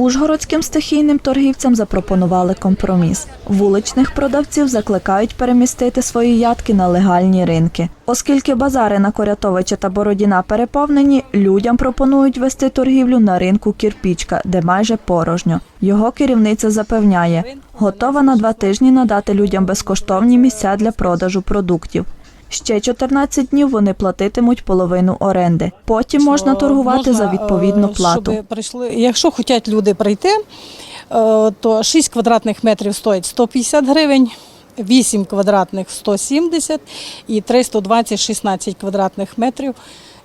Ужгородським стихійним торгівцям запропонували компроміс. Вуличних продавців закликають перемістити свої ядки на легальні ринки. Оскільки базари на Корятовича та Бородіна переповнені, людям пропонують вести торгівлю на ринку Кірпічка, де майже порожньо. Його керівниця запевняє, готова на два тижні надати людям безкоштовні місця для продажу продуктів. Ще 14 днів вони платитимуть половину оренди. Потім можна торгувати за відповідну е, плату. Прийшли, якщо хочуть люди прийти, е, то 6 квадратних метрів стоїть 150 гривень, 8 квадратних 170 і 320 16 квадратних метрів.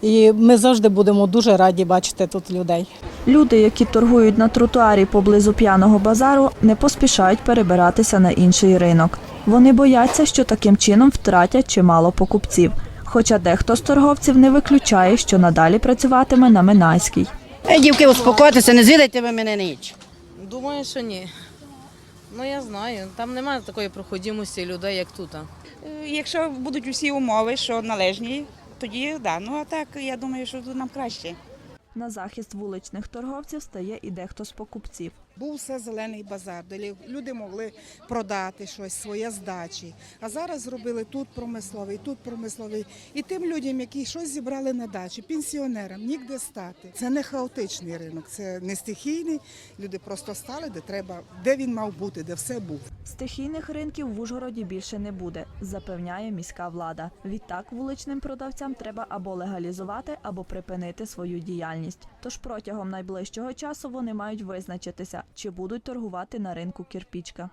І ми завжди будемо дуже раді бачити тут людей. Люди, які торгують на тротуарі поблизу п'яного базару, не поспішають перебиратися на інший ринок. Вони бояться, що таким чином втратять чимало покупців. Хоча дехто з торговців не виключає, що надалі працюватиме на Минайській. Ей, дівки, успокойтеся, не звідайте ви мене ніч. Думаю, що ні. Ну я знаю, там немає такої проходимості людей, як тут. Е, Якщо будуть усі умови, що належні, тоді да. Ну а так я думаю, що тут нам краще. На захист вуличних торговців стає і дехто з покупців. Був все зелений базар, де люди могли продати щось, своє здачі. А зараз зробили тут промисловий, тут промисловий. І тим людям, які щось зібрали на дачі, пенсіонерам, нігде стати. Це не хаотичний ринок, це не стихійний. Люди просто стали, де треба, де він мав бути, де все був. Стихійних ринків в Ужгороді більше не буде, запевняє міська влада. Відтак вуличним продавцям треба або легалізувати, або припинити свою діяльність. Тож протягом найближчого часу вони мають визначитися, чи будуть торгувати на ринку кірпічка.